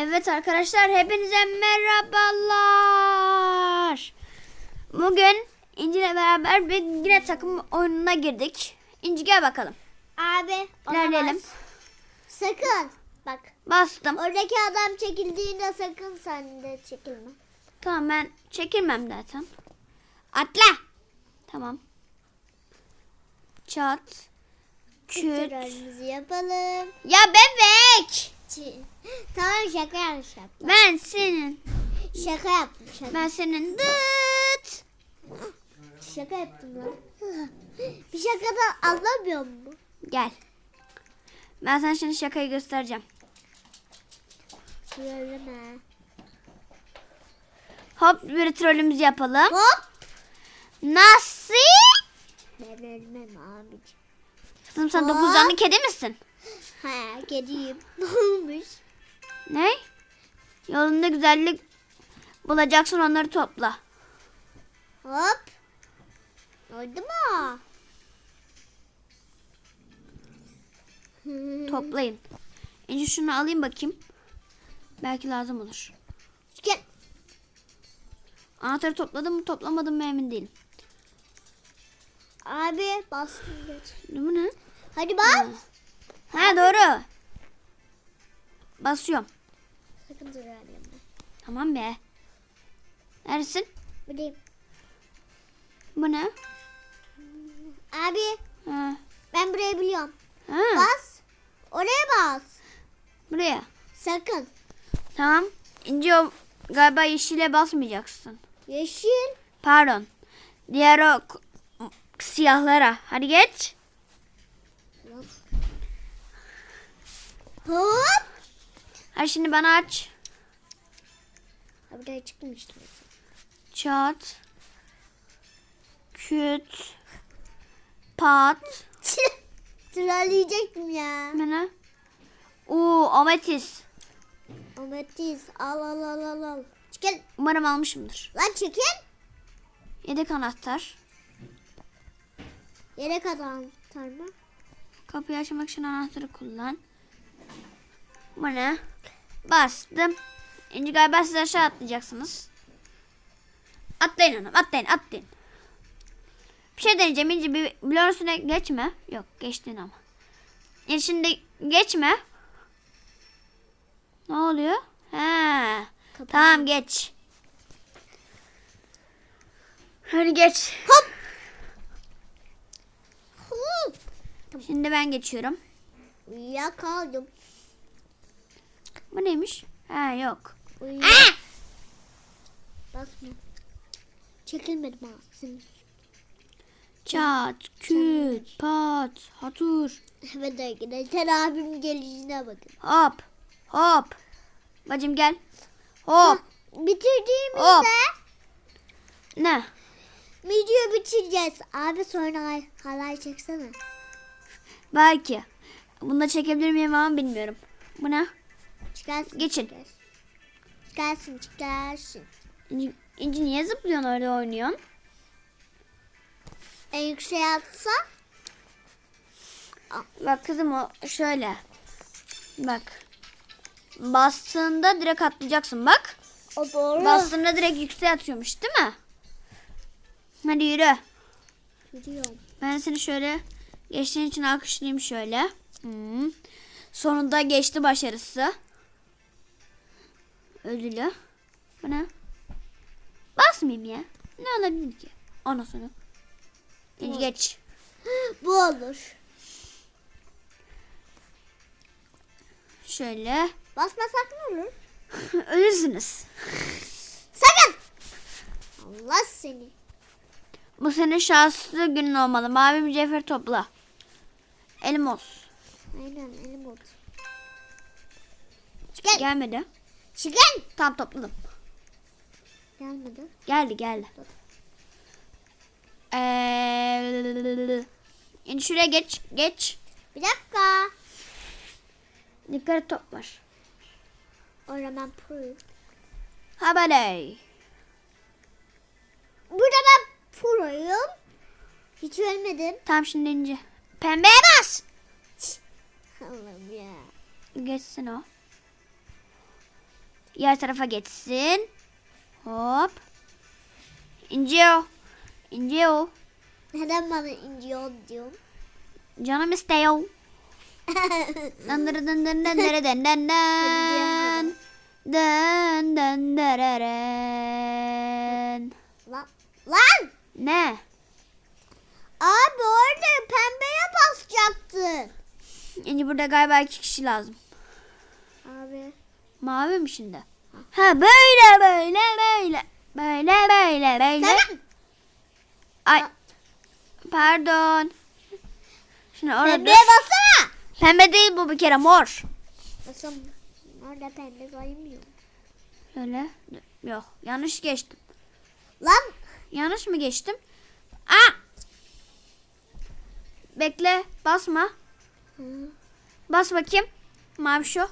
Evet arkadaşlar hepinize merhabalar. Bugün İnci ile beraber bir yine takım oyununa girdik. İnci gel bakalım. Abi İlerleyelim. Sakın. Bak Bastım. oradaki adam çekildiğinde sakın sen de çekilme. Tamam ben çekilmem zaten. Atla. Tamam. Çat. Küt. Kontrolümüzü yapalım. Ya bebek. Tamam şaka yaptım. Ben senin. Şaka yaptım şaka. Ben senin. Dıt. Şaka yaptım lan. Bir şakadan anlamıyor mu? Gel. Ben sana şimdi şakayı göstereceğim. Söyleme. Hop bir trollümüzü yapalım. Hop. Nasıl? Ben ölmem abiciğim. Kızım sen Hop. dokuz canlı kedi misin? Ha kediyim. Ne olmuş? Ne? Yolunda güzellik bulacaksın onları topla. Hop. Oldu mu? Toplayın. Önce şunu alayım bakayım. Belki lazım olur. Gel. Anahtarı topladım mı toplamadım mı emin değilim. Abi bastım geç. Bu ne? Hadi bas. Ha doğru. Basıyorum. Sakın dur yanımda. Tamam be. Neredesin? Buradayım. Bu ne? Abi Ha. ben burayı biliyorum. ha. Bas. Oraya bas. Buraya. Sakın. Tamam. İnce o galiba yeşile basmayacaksın. Yeşil. Pardon. Diğer o k- siyahlara. Hadi geç. Hop. Hadi şimdi bana aç. Ha, Buraya çıkmıştım. Çat. Küt. Pat. Trolleyecektim ya. Bu ne? Oo ametis. Ametis al al al al al. Çekil. Umarım almışımdır. Lan çekil. Yedek anahtar. Yere kadar mı? Kapıyı açmak için anahtarı kullan. Bu ne? Bastım. İnci galiba siz aşağı atlayacaksınız. Atlayın hanım atlayın atlayın. Bir şey deneyeceğim İnci bir bloğun üstüne geçme. Yok geçtin ama. İnci şimdi geçme. Ne oluyor? He. Tamam geç. Hadi geç. Hop. Hop. Şimdi ben geçiyorum. Uyuya kaldım. Bu neymiş? Ha yok. Uyuya. Basma. Çekilmedim ha. Senin. Çat, küt, pat, hatur. Evet arkadaşlar abim gelişine bakın. Hop, hop. Bacım gel. Hop. Bitirdiğimizde Hop. Ne? video bitireceğiz. Abi sonra halay çeksene. Belki. Bunu da çekebilir miyim ama bilmiyorum. Bu ne? Çıkarsın. Geçin. Çıkarsın çıkarsın. İnci, İnci niye zıplıyorsun öyle oynuyorsun? En yükseğe atsa Bak kızım o şöyle. Bak. Bastığında direkt atlayacaksın bak. o doğru. Bastığında direkt yükseğe atıyormuş değil mi? Hadi yürü. Biliyorum. Ben seni şöyle geçtiğin için alkışlayayım şöyle. Hmm. Sonunda geçti başarısı. Ödülü. Bu ne? Basmayayım ya. Ne olabilir ki? Anasını. Geç geç. Bu olur. Şöyle. Basmasak ne olur? Ölürsünüz. Sakın. Allah seni. Bu senin şanslı günün olmalı. Mavi mücevher topla. Elmos. Aynen oldu. Çıkın. Gelmedi. Çıkın. Tam topladım. Gelmedi. Geldi geldi. Eee, şimdi şuraya geç. Geç. Bir dakika. Yukarı top var. O zaman pro. Habaley. Burada ben proyum. Hiç ölmedim. Tam şimdi ince. Pembeye bas. Allah'ım ya. Geçsin o. Diğer tarafa geçsin. Hop. İnce o. İnce o. Neden bana inci ol diyorsun? Canım istiyor. Dın dın dın dın dın dın dın dın dın. Dın dın dırırın. Lan. Lan. Ne? Abi orada pembeye basacaktın. İnci burada galiba iki kişi lazım. Abi. Mavi mi şimdi? Ha böyle böyle böyle. Böyle böyle böyle. Tamam. Ay. Pardon. Şimdi orada Pembeye basana. Pembe değil bu bir kere mor. Basam. Orada pembe saymıyor. Şöyle. Yok yanlış geçtim. Lan. Yanlış mı geçtim? Aa! Bekle basma. Hı. Bas bakayım. Mavi şu.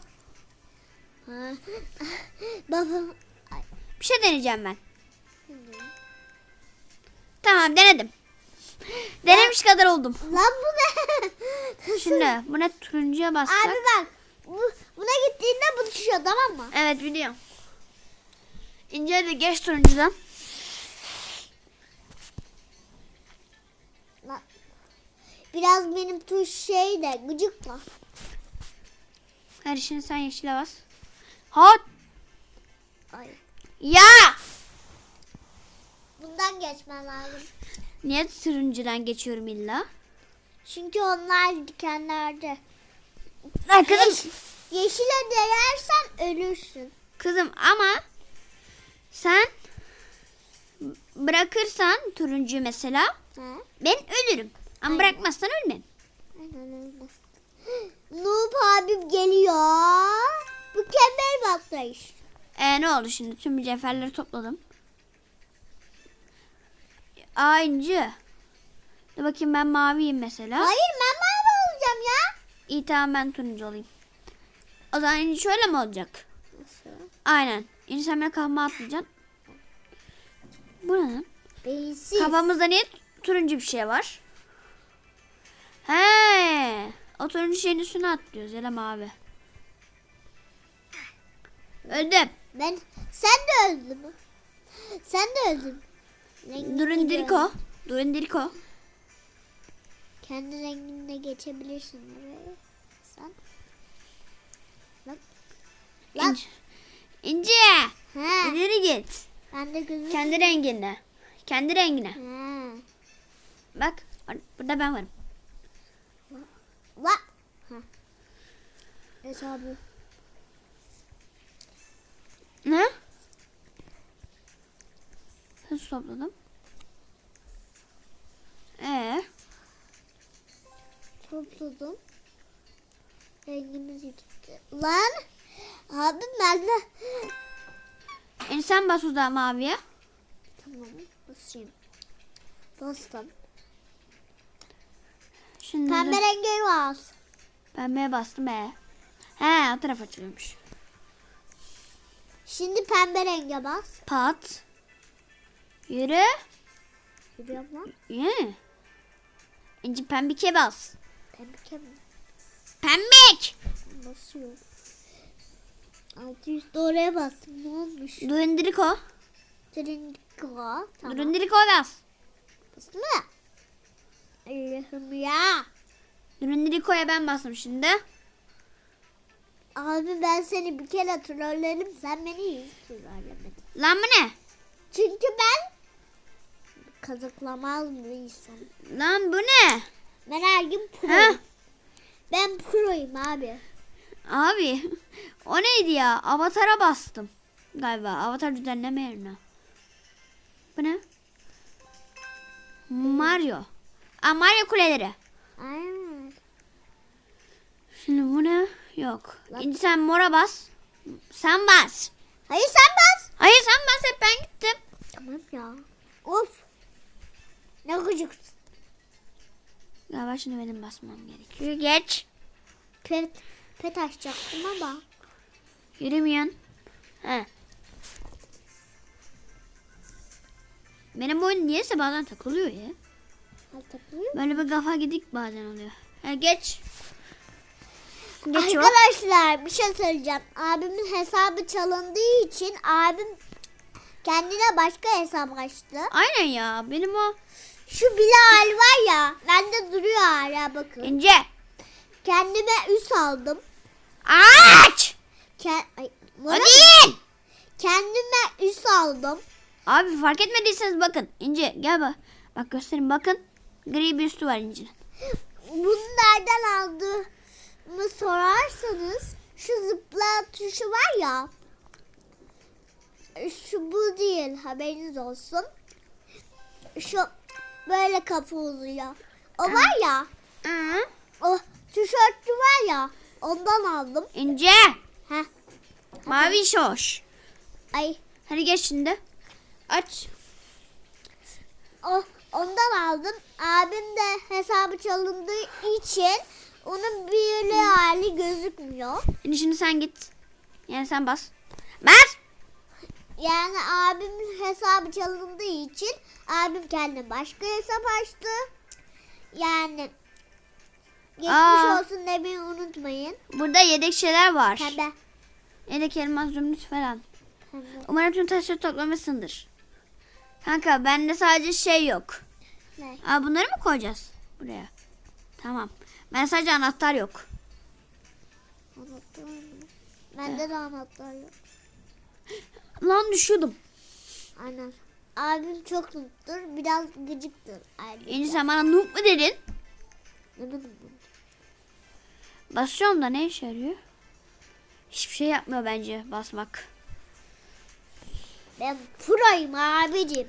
Ha. Baba. Ay. Bir şey deneyeceğim ben. Tamam denedim. Denemiş kadar oldum. Lan bu ne? Şimdi bu ne turuncuya bassak. Abi bak. Bu, buna gittiğinde bu düşüyor tamam mı? Evet biliyorum. İnce de geç turuncudan. Biraz benim tuş şey de gıcık var. Her işini sen yeşile bas. Hot. Ay. Ya. Bundan geçmen lazım. Niye turuncudan geçiyorum illa? Çünkü onlar dikenlerde. Lan kızım. Yeş- yeşile değersen ölürsün. Kızım ama sen bırakırsan turuncu mesela Ha? ben ölürüm. Ama Aynen. bırakmazsan ölmem. Aynen ölmez. Noob abim geliyor. Mükemmel baklayış. E ne oldu şimdi? Tüm mücevherleri topladım. İnci. Dur bakayım ben maviyim mesela. Hayır ben mavi olacağım ya. İyi tamam ben turuncu olayım. O zaman inci şöyle mi olacak? Nasıl? Aynen. İnci sen bana kafama atlayacaksın. Bu ne lan? Beyinsiz. Kafamızda niye turuncu bir şey var? He, o turuncu şeyin üstüne atlıyoruz ya da mavi. Öldüm. Ben sen de öldün mü? Sen de öldün. Rengin Durun gibi Dirko. öldün. Durun Dirko. Kendi renginle geçebilirsin oraya. Sen. Bak. Lan. İnci. İnci. He. İleri git. Ben de gözüm. Kendi rengine. Kendi rengine. He. Bak burada ben varım. La. Ha. Evet abi. Ne? Hız topladım. Ee, Topladım. Rengimiz gitti. Lan. Abi ben de. İnci sen bas o da maviye. Tamam. Basayım. Bastım. Şimdi Pembe rengi var. Pembeye bastım ee. He o taraf açılıyormuş. Şimdi pembe renge bas. Pat. Yürü. Yürüyorum lan. Yürü. Önce pembike bas. Pembike mi? Pembik. Basıyorum. 600 oraya bas. Ne olmuş? Döndüriko. Döndüriko. Tamam. Döndüriko bas. Bas mı? Allah'ım ya. Döndüriko'ya ben bastım şimdi. Abi ben seni bir kere trolledim. Sen beni hiç trollemedin. Lan bu ne? Çünkü ben kazıklamaz bir insanım. Lan bu ne? Ben her gün Ha? proyum. Ben proyum abi. Abi o neydi ya? Avatar'a bastım. Galiba avatar düzenleme yerine. Bu ne? Mario. Aa Mario kuleleri. Aynen. Şimdi bu ne? Yok. Lan. İnci sen mora bas. Sen bas. Hayır sen bas. Hayır sen bas hep ben gittim. Tamam ya. Of. Ne gıcıksın. Galiba şimdi benim basmam gerekiyor. Geç. Pet, pet açacaktım ama. Yürümeyen. He. Benim boyun niyeyse bazen takılıyor ya. Hatırlıyor Böyle bir kafa gidik bazen oluyor. Ha, geç. Geçiyor. Arkadaşlar bir şey söyleyeceğim. Abimin hesabı çalındığı için abim kendine başka hesap açtı. Aynen ya benim o. Şu Bilal var ya bende duruyor hala bakın. İnce. Kendime üs aldım. Aç. Ke- Ay, değil. kendime üs aldım. Abi fark etmediyseniz bakın. İnce gel bak. Bak göstereyim bakın. Gri bir üstü var İnce'nin. Bunu nereden aldığımı sorarsanız şu zıpla tuşu var ya. Şu bu değil haberiniz olsun. Şu böyle kapı uzuyor. O var ya. Hı. O tişörtü var ya. Ondan aldım. İnce. Heh. Mavi şoş. Ay Hadi geç şimdi. Aç. o ondan aldım. Abim de hesabı çalındığı için onun büyülü hali gözükmüyor. Şimdi şimdi sen git. Yani sen bas. Bas. Yani abimin hesabı çalındığı için abim kendine başka hesap açtı. Yani geçmiş Aa. olsun demeyi unutmayın. Burada yedek şeyler var. Pembe. Yedek elmas zümrüt falan. Pembe. Umarım tüm taşları toplamışsındır. Kanka bende sadece şey yok. Ne? Aa, bunları mı koyacağız buraya? Tamam. Ben sadece anahtar yok. Anahtar mı? Bende de anahtar yok. Lan düşüyordum. Aynen. Abim çok mutludur. Biraz gıcıktır. İnci sen bana noob mu dedin? Demedim bunu. Basıyorum da ne işe yarıyor? Hiçbir şey yapmıyor bence basmak. Ben proyum abicim.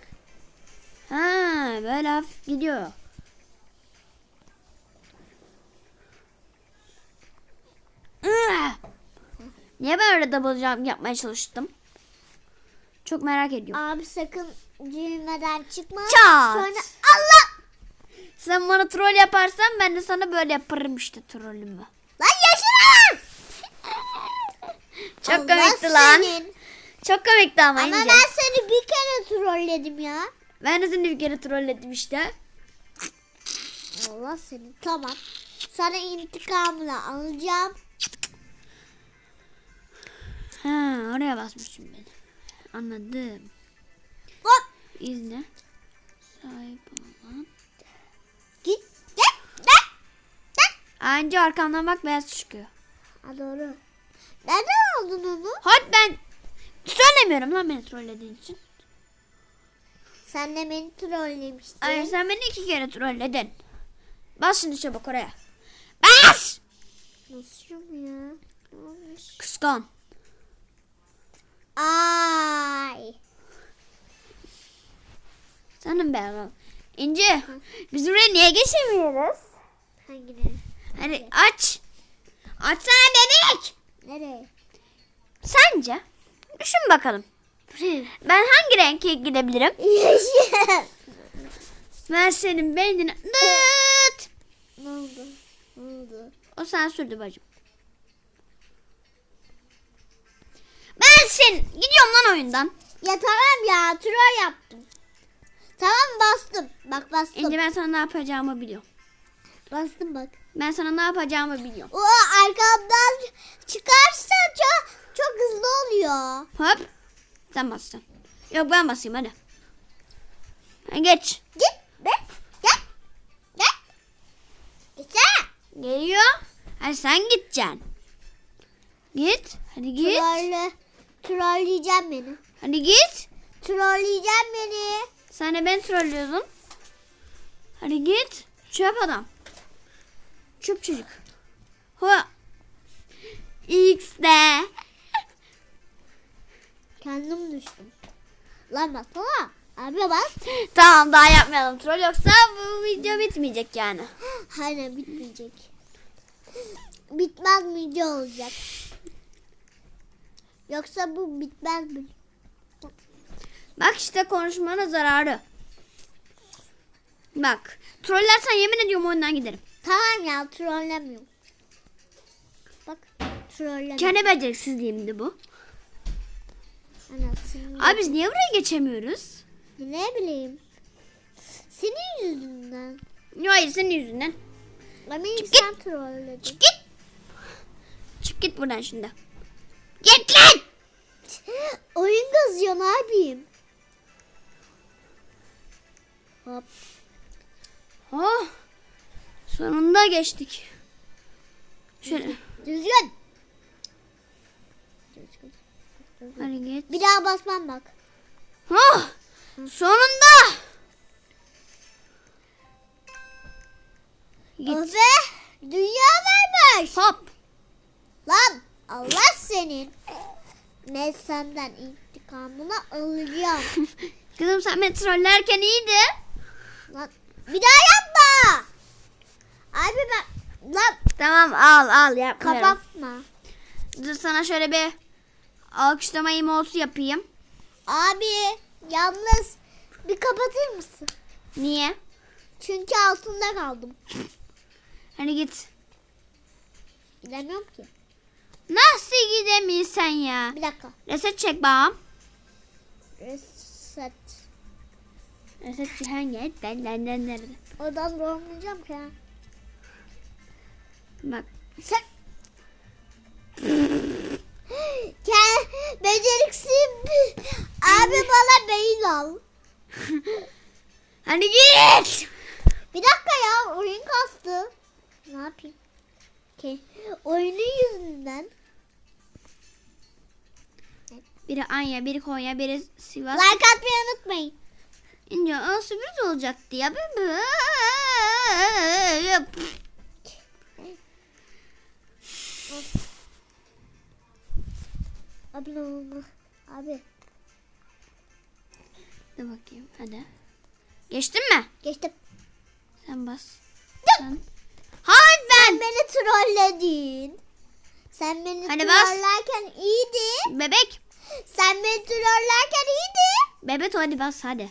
Ha böyle hafif gidiyor. Niye ben öyle double jump yapmaya çalıştım? Çok merak ediyorum. Abi sakın düğmeden çıkma. Çat. Sonra Allah! Sen bana troll yaparsan ben de sana böyle yaparım işte trollümü. Lan yaşarız! Çok Allah komikti lan. senin. Çok komikti ama, Ama İnce. ben seni bir kere trolledim ya. Ben de seni bir kere trolledim işte. Allah seni. Tamam. Sana intikamını alacağım. Oraya basmışım ben. Anladım. Hop. İzne. Sahip olan. Git. Git. Git. Git. Anca arkamdan bak beyaz çıkıyor. Ha doğru. Nereden aldın onu? Hadi ben söylemiyorum lan beni trollediğin için. Sen de beni trollemiştin. Hayır sen beni iki kere trolledin. Bas şimdi çabuk oraya. Bas! Nasıl ya? Kıskan. Ay. Senin be oğlum. İnce. Biz buraya niye geçemiyoruz? Hangileri? Hadi aç. Açsana bebek. Nereye? Sence? Düşün bakalım. Ben hangi renke gidebilirim? Yeşil. Ben senin beynine... Dıt! ne oldu? Ne oldu? O sensürdü bacım. Ben sen gidiyorum lan oyundan. Ya tamam ya troll yaptım. Tamam bastım. Bak bastım. İnce ben sana ne yapacağımı biliyorum. Bastım bak. Ben sana ne yapacağımı biliyorum. O arkamdan çıkarsa çok çok hızlı oluyor. Hop. Sen basacaksın. Yok ben basayım hadi. Ha, geç. Git. Be. Gel. Gel. Gitsene. Geliyor. Hadi sen gideceksin. Git. Hadi git. Trolle. Trolleyeceğim beni. Hadi git. Trolleyeceğim beni. Sen de beni trollüyordun. Hadi git. Çöp adam. Çöp çocuk. Ho. X'de. Kendim düştüm. Lan baksana. Abi bak. tamam daha yapmayalım troll yoksa bu video bitmeyecek yani. Aynen bitmeyecek. Bitmez video olacak. Yoksa bu bitmez mi? Bak işte konuşmanın zararı. Bak trollersen yemin ediyorum oyundan giderim. Tamam ya trollemiyorum. Bak trollemiyorum. Kendi beceriksizliğim de bu. Anasını. Abi biz niye buraya geçemiyoruz? Ne bileyim. Senin yüzünden. Yo, Hayır senin yüzünden. Ama git. sen trolledin. Çık git. Çık git buradan şimdi. Git lan! Oyun kazıyor ne yapayım? Hop. Oh. Sonunda geçtik. Şöyle. Düzgün. Düzgün. Hadi git. Bir daha basmam bak. Oh. Sonunda. Git. Öfe. Dünya varmış. Hop. Lan Allah senin. Ben senden intikamını alacağım. Kızım sen beni trollerken iyiydi. Lan bir daha yapma. Abi ben lan Tamam al al yapmıyorum. kapatma. Dur sana şöyle bir alkışlama emotu yapayım. Abi yalnız bir kapatır mısın? Niye? Çünkü altında kaldım. Hani git. Gidemiyorum ki. Nasıl gidemiyorsun ya? Bir dakika. Reset çek bağım. Reset. Reset hangi? Ben benden nerede? Oradan doğmayacağım ki. Bak. Sen... Gel beceriksiz. Abi bana beyin al. Hani git. Bir dakika ya oyun kastı. Ne yapayım? Ki oyunun yüzünden. Biri Anya, biri Konya, biri Sivas. Like atmayı unutmayın. İnce o sürpriz olacaktı ya. Abi ne oldu? Abi Dur bakayım hadi. Geçtin mi? geçtim. Sen bas. Sen. Sen ben. beni trolledin. Sen beni bas. trollerken iyiydi. Bebek. Sen beni trollerken iyiydi. Bebeto hadi bas hadi.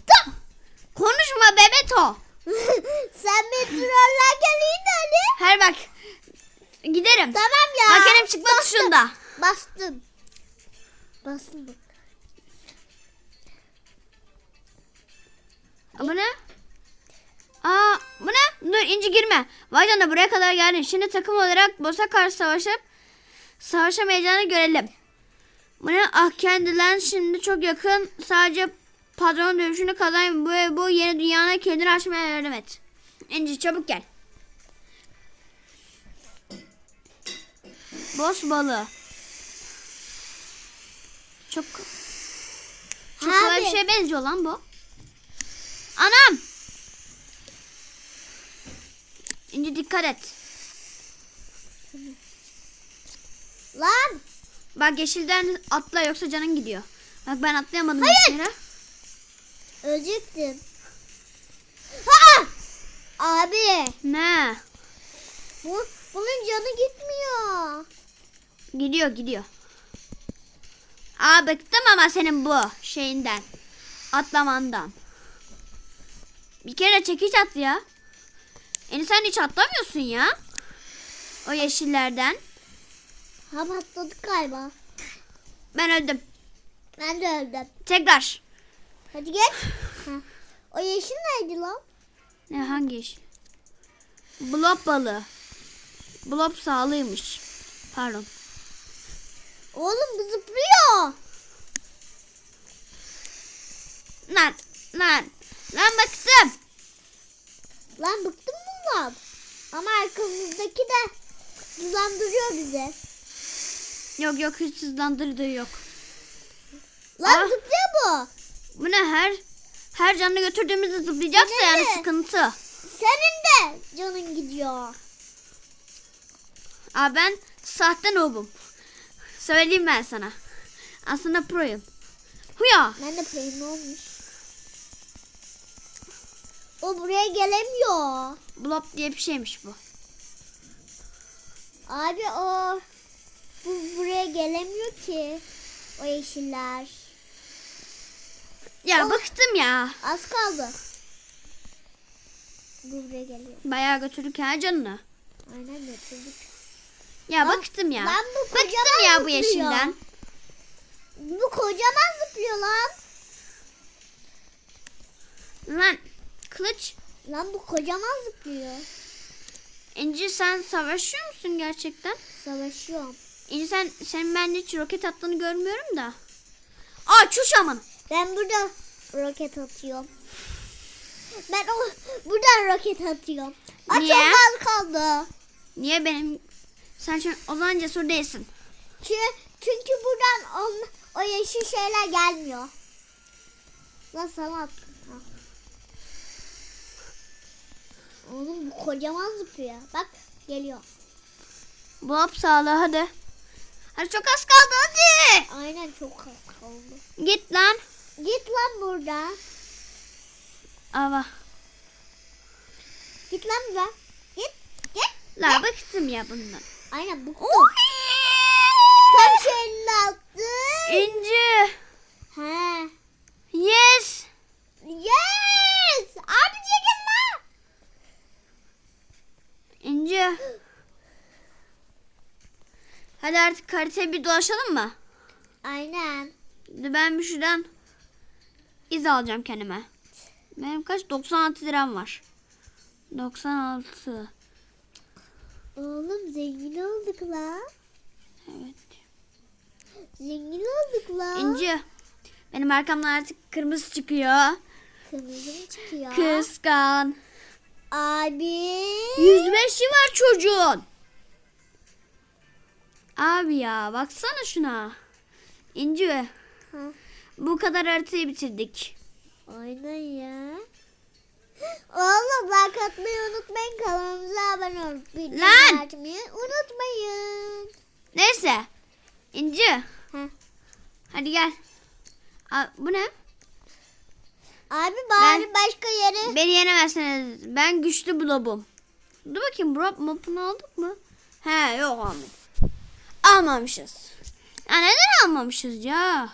Konuşma Bebeto. Sen beni trollerken iyiydi Ali. Her bak. Giderim. Tamam ya. Bak elim çıkma tuşunda. Bastım. Bastım bak. Bu ne? Aa bu ne? Dur inci girme. Vay canına buraya kadar geldin. Şimdi takım olarak boss'a karşı savaşıp savaşamayacağını görelim. Bu ne? Ah kendilen şimdi çok yakın. Sadece patron dövüşünü kazan. Bu, bu yeni dünyana kendini açmaya yardım et. İnci çabuk gel. Boss balığı. Çok çok kolay bir şeye benziyor lan bu. Anam. İnci dikkat et. Lan. Bak yeşilden atla yoksa canın gidiyor. Bak ben atlayamadım. Hayır. Ölecektim. Ha! Abi. Ne? Bu, bunun canı gitmiyor. Gidiyor gidiyor. Aa bıktım ama senin bu şeyinden. Atlamandan. Bir kere çekiç at ya. Yani sen hiç atlamıyorsun ya. O yeşillerden. Ha patladık galiba. Ben öldüm. Ben de öldüm. Tekrar. Hadi geç. Ha. O yeşil neydi lan? Ne hangi yeşil? Blob balığı. Blob sağlıymış. Pardon. Oğlum bu zıplıyor. Lan lan. Lan bıktım. Lan bıktım bundan. Ama arkamızdaki de hızlandırıyor bizi. Yok yok hiç hızlandırdığı yok. Lan Ah. zıplıyor bu. Bu ne her her canını götürdüğümüzde zıplayacaksa Yine yani mi? sıkıntı. Senin de canın gidiyor. Aa ben sahte noobum. Söyleyeyim ben sana. Aslında proyum. Huya. Ben de peyni olmuş. O buraya gelemiyor. Blob diye bir şeymiş bu. Abi o bu buraya gelemiyor ki. O yeşiller. Ya Oh. bıktım ya. Az kaldı. Bu buraya geliyor. Bayağı götürdük ha canını. Aynen götürdük. Ya Lan- bıktım ya. lan bu bıktım ya bu yeşilden. Bu kocaman zıplıyor lan. Lan kılıç. Lan bu kocaman zıplıyor. İnci sen savaşıyor musun gerçekten? Savaşıyorum. İnci sen sen ben hiç roket attığını görmüyorum da. Aa çuş aman. Ben burada roket atıyorum. Ben o buradan roket atıyorum. Aa, Niye? çok az kaldı. Niye benim sen şu o zaman cesur değilsin. Çünkü, çünkü buradan on, o yeşil şeyler gelmiyor. Lan sana Oğlum bu kocaman zıplıyor. Bak geliyor. Bu hap sağlığı hadi. Hadi çok az kaldı hadi. Aynen çok az kaldı. Git lan. Git lan buradan. Ava. Git lan buradan. Git. Git. La bıktım ya bundan. Aynen bu. Oy! Tam şeyini attı. İnci. He. Yes. Yes. Abi çekil lan. İnci. Hadi artık haritayı bir dolaşalım mı? Aynen. Ben bir şuradan iz alacağım kendime. Benim kaç? 96 liram var. 96. Oğlum zengin olduk la. Evet. Zengin olduk la. İnci. Benim arkamdan artık kırmızı çıkıyor. Kırmızı mı çıkıyor? Kıskan. Abi. 105'i var çocuğun. Abi ya baksana şuna. İnci Ha, bu kadar haritayı bitirdik. aynen ya. Oğlum like atmayı unutmayın. Kanalımıza abone olup bildirim Lan! açmayı unutmayın. Neyse. İnci Ha. hadi gel. Aa, bu ne? Abi bari başka yere. Beni yenemezsiniz. Ben güçlü blobum. Dur bakayım blob mapını aldık mı? He yok almadık. Almamışız. Ya neden almamışız ya?